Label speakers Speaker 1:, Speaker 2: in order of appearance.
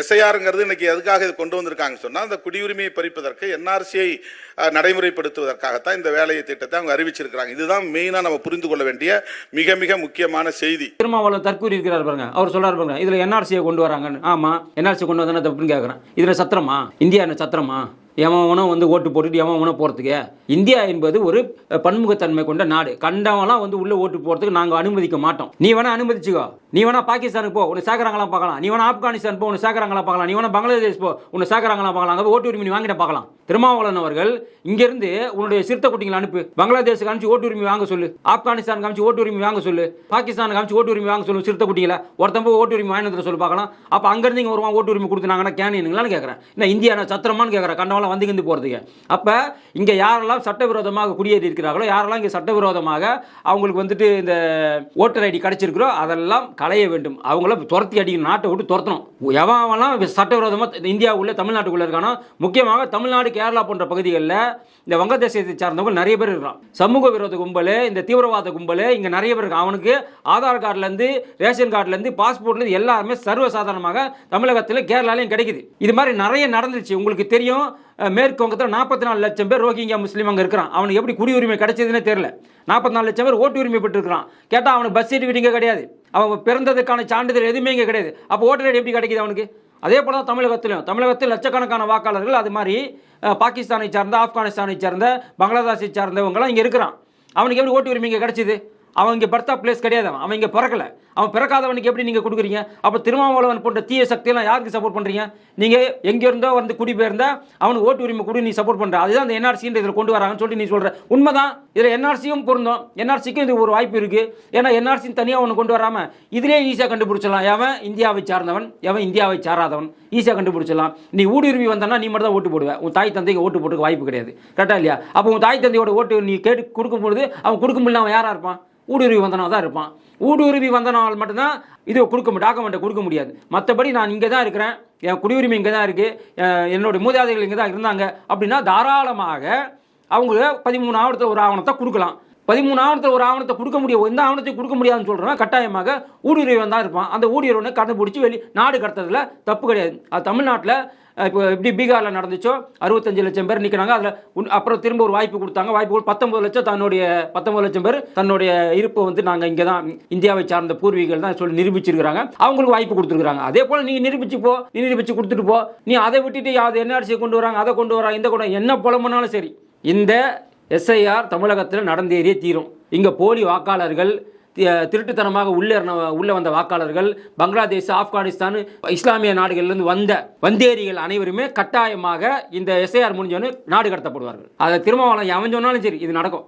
Speaker 1: எஸ்ஐஆருங்கிறது இன்னைக்கு எதுக்காக இது கொண்டு வந்திருக்காங்கன்னு சொன்னால் அந்த குடியுரிமையை பறிப்பதற்கு என்ஆர்சியை நடைமுறைப்படுத்துவதற்காகத்தான் இந்த வேலையை திட்டத்தை அவங்க அறிவிச்சிருக்கிறாங்க. இதுதான் மெயினாக நம்ம புரிந்து கொள்ள வேண்டிய மிக மிக முக்கியமான செய்தி.
Speaker 2: திருமாவளவன் தற்கூறி இருக்கிறார் பாருங்க. அவர் சொல்றாரு பாருங்க இதில் என்ஆர்சியை கொண்டு வராங்கன்னு. ஆமா என்ஆர்சி கொண்டு வந்தானே தப்புன்னு கேட்குறேன் இதில் சத்திரமா? இந்தியா என்ன சத்திரமா? எவனும் வந்து ஓட்டு போட்டுட்டு எவன் போகிறதுக்கு இந்தியா என்பது ஒரு பன்முகத்தன்மை கொண்ட நாடு. கண்டவெல்லாம் வந்து உள்ளே ஓட்டு போகிறதுக்கு நாங்கள் அனுமதிக்க மாட்டோம். நீ வேணால் அனுமதிச்சுக்கோ. நீ வேணா பாகிஸ்தானுக்கு போ. உன்னை சேர்க்குறாங்களாம் பார்க்கலாம். நீ வேணா ஆப்கானிஸ்தான் போ. உன்னை சேர்க்கறாங்களா பார்க்கலாம். நீ வேணா பங்களாதேஷ் போ. உன்னை சேர்க்கறாங்களா பார்க்கலாம். அங்கே ஓட்டு உரிமை வாங்கிட்டு பார்க்கலாம். திருமாவளவன் அவர்கள் இங்கேருந்து உன்னுடைய சிறுத்த குட்டிங்களை அனுப்பு. பங்களாதேஷ் காமிச்சு ஓட்டு உரிமை வாங்க சொல்லு. ஆப்கானிஸ்தான் காமிச்சு ஓட்டு உரிமை வாங்க சொல்லு. பாகிஸ்தான் காமிச்சு ஓட்டு உரிமை வாங்க சொல்லு சிறுத்த குட்டிகளை. ஒருத்தன் போய் ஓட்டு உரிமை வாங்கினதில் சொல்லி பார்க்கலாம். அப்போ அங்கேருந்து இங்கே வருவான் ஓட்டு உரிமை கொடுத்துனாங்கன்னா கேனுங்களான்னு கேட்குறேன் என்ன இந்தியா சத்திரமானு கேட்குறேன் கண்டவளம் கண்டவெல்லாம் வந்து கிந்து போகிறதுக்கு அப்போ இங்கே யாரெல்லாம் சட்டவிரோதமாக குடியேறி இருக்கிறார்களோ யாரெல்லாம் இங்கே சட்டவிரோதமாக அவங்களுக்கு வந்துட்டு இந்த ஓட்டர் ஐடி கிடச்சிருக்கிறோ அதெல்லாம் களைய வேண்டும். அவங்கள துரத்தி அடிக்கணும் நாட்டை விட்டு துரத்தணும். எவன்லாம் சட்டவிரோதமாக இந்தியாவுக்குள்ள தமிழ்நாட்டுக்குள்ளே இருக்கானோ முக்கியமாக தமிழ்நாடு கேரளா போன்ற பகுதிகளில் இந்த வங்கதேசத்தை சார்ந்தவங்க நிறைய பேர் இருக்கிறான் சமூக விரோத கும்பல் இந்த தீவிரவாத கும்பல் இங்கே நிறைய பேர் இருக்கான். அவனுக்கு ஆதார் கார்டுலேருந்து ரேஷன் கார்டுலேருந்து பாஸ்போர்ட்லேருந்து எல்லாருமே சர்வசாதாரணமாக தமிழகத்தில் கேரளாலையும் கிடைக்குது. இது மாதிரி நிறைய நடந்துச்சு உங்களுக்கு தெரியும் அஹ், மேற்கு வங்கத்தில் நாற்பத்தி நாலு லட்சம் பேர் ரோஹிங்கியா முஸ்லீம் அங்கே இருக்கிறான். அவனுக்கு எப்படி குடியுரிமை கிடைச்சதுன்னே தெரியல. நாற்பத்தி நாலு லட்சம் பேர் ஓட்டு உரிமை பெற்றிருக்கிறான். கேட்டால் அவனுக்கு பஸ் சர்டிஃபிகேட் இங்கே கிடையாது. அவன் பிறந்ததுக்கான சான்றிதழ் எதுவுமே இங்கே கிடையாது. அப்போ ஓட்டர் ஐடி எப்படி கிடைக்குது அவனுக்கு? அதே போல தான் தமிழகத்திலும். தமிழகத்தில் லட்சக்கணக்கான வாக்காளர்கள் அது மாதிரி பாகிஸ்தானை சார்ந்த ஆப்கானிஸ்தானை சார்ந்த பங்களாதேஷை சார்ந்தவங்களாம் இங்கே இருக்கிறான். அவனுக்கு எப்படி ஓட்டு உரிமை இங்கே கிடைச்சிது? அவன் இங்கே பர்த்தா பிளேஸ் கிடையாது அவன். அவன் இங்கே பிறக்கல. அவன் பிறக்காதவனுக்கு எப்படி நீங்கள் கொடுக்குறீங்க? அப்போ திருமாவளவன் போன்ற தீய சக்தியெல்லாம் யாருக்கு சப்போர்ட் பண்ணுறீங்க நீங்கள் எங்கே இருந்தோ வந்து குடிபெயர்ந்தால் அவனுக்கு ஓட்டு உரிமை கொடு நீ சப்போர்ட் பண்ணுற அதுதான் அந்த என்ஆர்சின்ற இதில் கொண்டு வராங்கன்னு சொல்லி நீ சொல்கிற உண்மைதான். இதில் என்ஆர்சியும் பொருந்தும். என்ஆர்சிக்கும் இது ஒரு வாய்ப்பு இருக்குது ஏன்னா என்ஆர்சின்னு தனியாக ஒன்று கொண்டு வராமல் இதிலே ஈஸியாக கண்டுபிடிச்சிடலாம். எவன்? இந்தியாவை சார்ந்தவன். எவன்? இந்தியாவை சாராதவன். ஈஸியாக கண்டுபிடிச்சிடலாம். நீ ஊடுருவி வந்தனா நீ மட்டும் தான் ஓட்டு போடுவேன் உன் தாய் தந்தைக்கு ஓட்டு போட்டுக்க வாய்ப்பு கிடையாது. கரெக்டாக இல்லையா? அப்போ உன் தாய் தந்தையோட ஓட்டு நீ கேட்டு கொடுக்கும்பொழுது அவன் கொடுக்க முடியல அவன் யாராக இருப்பான்? ஊடுருவி வந்தனாக தான் இருப்பான். ஊடுருவி வந்தனால் மட்டும்தான் இது கொடுக்க டாக்குமெண்ட்டை கொடுக்க முடியாது. மற்றபடி நான் இங்கே தான் இருக்கிறேன். என் குடியுரிமை இங்கே தான் இருக்குது என்னுடைய மூதாதைகள் இங்கே தான் இருந்தாங்க. அப்படின்னா தாராளமாக அவங்க பதிமூணு ஆவணத்தை ஒரு ஆவணத்தை கொடுக்கலாம். பதிமூணு ஆவணத்தில் ஒரு ஆவணத்தை கொடுக்க முடியும். எந்த ஆவணத்தையும் கொடுக்க முடியாதுன்னு சொல்கிறவன் கட்டாயமாக ஊடுருவன் தான் இருப்பான். அந்த ஊடுருவனை கண்டுபிடிச்சி வெளி நாடு கடத்துறதுல தப்பு கிடையாது. அது தமிழ்நாட்டில் இப்போ எப்படி பீகாரில் நடந்துச்சோ அறுபத்தஞ்சு லட்சம் பேர் நிற்கிறாங்க அதில் அப்புறம் திரும்ப ஒரு வாய்ப்பு கொடுத்தாங்க. வாய்ப்பு கொடு- பத்தொன்பது லட்சம் தன்னுடைய பத்தொன்பது லட்சம் பேர் தன்னுடைய இருப்பை வந்து நாங்கள் இங்கே தான் இந்தியாவை சார்ந்த பூர்வீகள் தான் சொல்லி நிரூபிச்சிருக்கிறாங்க. அவங்களுக்கு வாய்ப்பு கொடுத்துருக்காங்க அதே போல் நீ நிரூபிச்சு போ நீ நிரூபிச்சு கொடுத்துட்டு போ. நீ அதை விட்டுட்டு அது என்ஆர்சியை கொண்டு வராங்க அதை கொண்டு வராங்க இந்த கொண்டு என்ன புலம்புனாலும் சரி. இந்த எஸ்ஐஆர் தமிழகத்தில் நடந்தேறிய தீரும். இங்கே போலி வாக்காளர்கள் திருட்டுத்தனமாக உள்ளே உள்ளே வந்த வாக்காளர்கள் பங்களாதேஷ் ஆப்கானிஸ்தான் இஸ்லாமிய நாடுகளிலிருந்து வந்த வந்தேரிகள் அனைவருமே கட்டாயமாக இந்த எஸ்ஐஆர் முடிஞ்சோன்னு நாடு கடத்தப்படுவார்கள். அதை திருமாவளம் எவன் சொன்னாலும் சரி இது நடக்கும்.